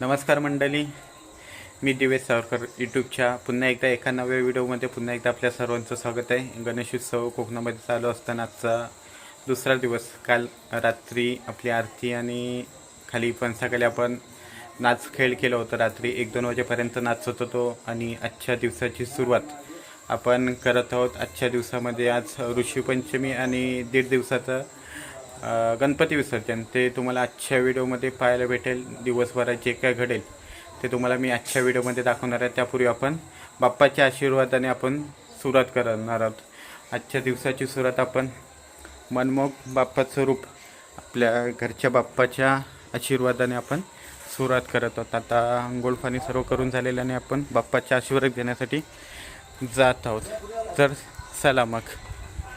नमस्कार मंडळी. मी दिवेश सावरकर यूट्यूबच्या. पुन्हा एकदा एका नव्या व्हिडिओमध्ये पुन्हा एकदा आपल्या सर्वांचं स्वागत आहे. गणेशोत्सव कोकणामध्ये चालू असताना आजचा दुसरा दिवस. काल रात्री आपली आरती आणि खाली फणसाखाली आपण नाच खेळ केला होता. रात्री एक दोन वाजेपर्यंत नाच होत होतो आणि आजच्या दिवसाची सुरुवात आपण करत आहोत. आजच्या दिवसामध्ये आज ऋषीपंचमी आणि दीड दिवसाचं गणपती विसर्जन ते तुम्हाला आजच्या व्हिडिओमध्ये पाहायला भेटेल. दिवसभरात जे काय घडेल ते तुम्हाला मी आजच्या व्हिडिओमध्ये दाखवणार आहे. त्यापूर्वी आपण बाप्पाच्या आशीर्वादाने आपण सुरुवात करणार आहोत. आजच्या दिवसाची सुरुवात आपण मनमोग बाप्पाचं रूप आपल्या घरच्या बाप्पाच्या आशीर्वादाने आपण सुरुवात करत आहोत. आता आंघोळपाणी सर्व करून झालेल्याने आपण बाप्पाच्या आशीर्वाद घेण्यासाठी जात आहोत. तर चला मग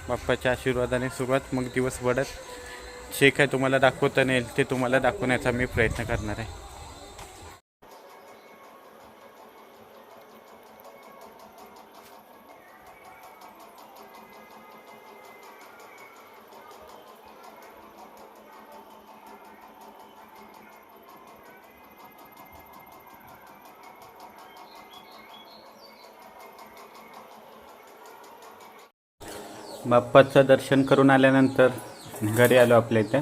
बाप्पाच्या आशीर्वादाने सुरुवात. मग दिवस वाढत जे काय तुम्हाला दाखवता येईल ते तुम्हाला दाखवण्याचा मी प्रयत्न करणार आहे. बाप्पाचं दर्शन करून आल्यानंतर घरी आलो आपल्या इथे.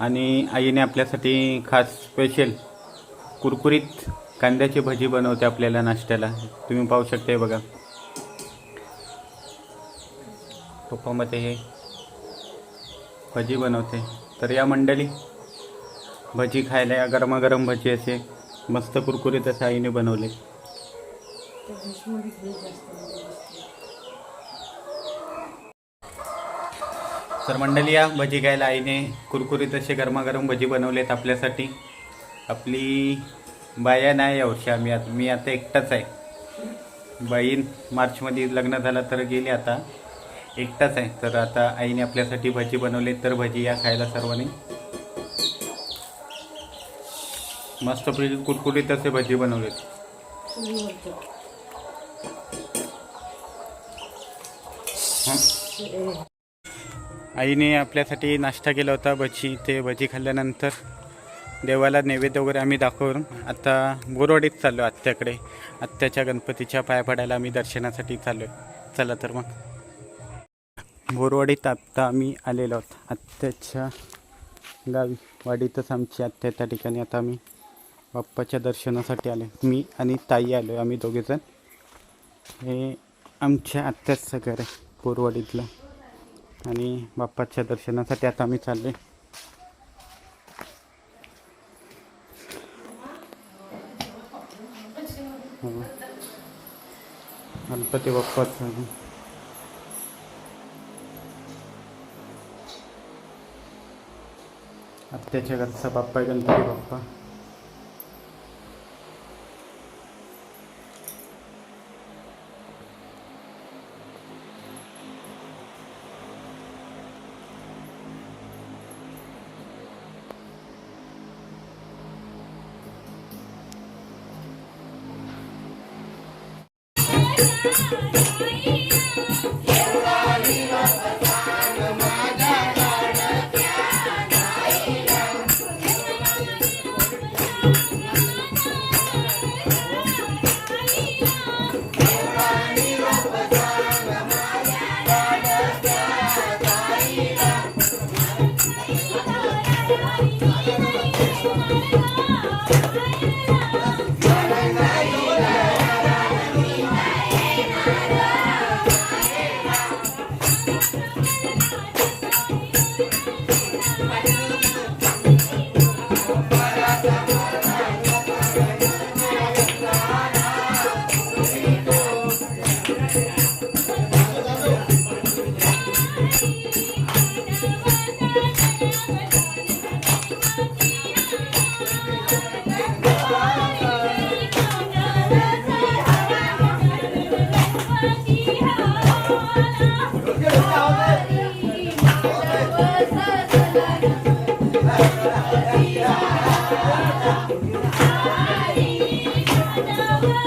आणि आईने आपल्यासाठी खास स्पेशल कुरकुरीत कांद्याची भजी बनवते आपल्याला नाश्त्याला. तुम्ही पाहू शकता बघा. तुपामध्ये हे भजी बनवते. तर या मंडळी भजी खायला या गरमागरम भजी असे मस्त कुरकुरीत असे आईने बनवले. तर मंडळी या भजी घ्यायला आईने कुरकुरीत असे गरमागरम भजी बनवलेत आपल्यासाठी. आपली बाया नाही यावर्षी आम्ही आता मी आता एकटाच आहे. बाईन मार्चमध्ये लग्न झालं तर गेली आता. एकटाच आहे. तर आता आईने आपल्यासाठी भजी बनवले तर भजी या खायला सर्वांनी. मस्तपैकी कुरकुरीत असे भजी बनवलेत. हां. आईने आपल्यासाठी नाश्ता केला होता भजी ते भजी खाल्ल्यानंतर देवाला नैवेद्य वगैरे आम्ही दाखवून आता बोरवाडीत चाललो आत्याकडे. आत्याच्या गणपतीच्या पाया पडायला आम्ही दर्शनासाठी चाललो आहे चला तर मग. बोरवाडीत आत्ता आम्ही आलेलो आहोत आत्याच्या गावी. वाडीतच आमची आत्या त्या ठिकाणी आता आम्ही बाप्पाच्या दर्शनासाठी आले मी आणि ताई आलो आम्ही दोघेजण. हे आमच्या आत्याचं घर आहे बोरवाडीतलं आणि बाप्पाच्या दर्शनासाठी आता आम्ही चाललो आहे गणपती बाप्पाचं आत्याच्या घरचा बाप्पा आहे गणपती बाप्पा. आई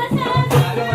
Parabéns.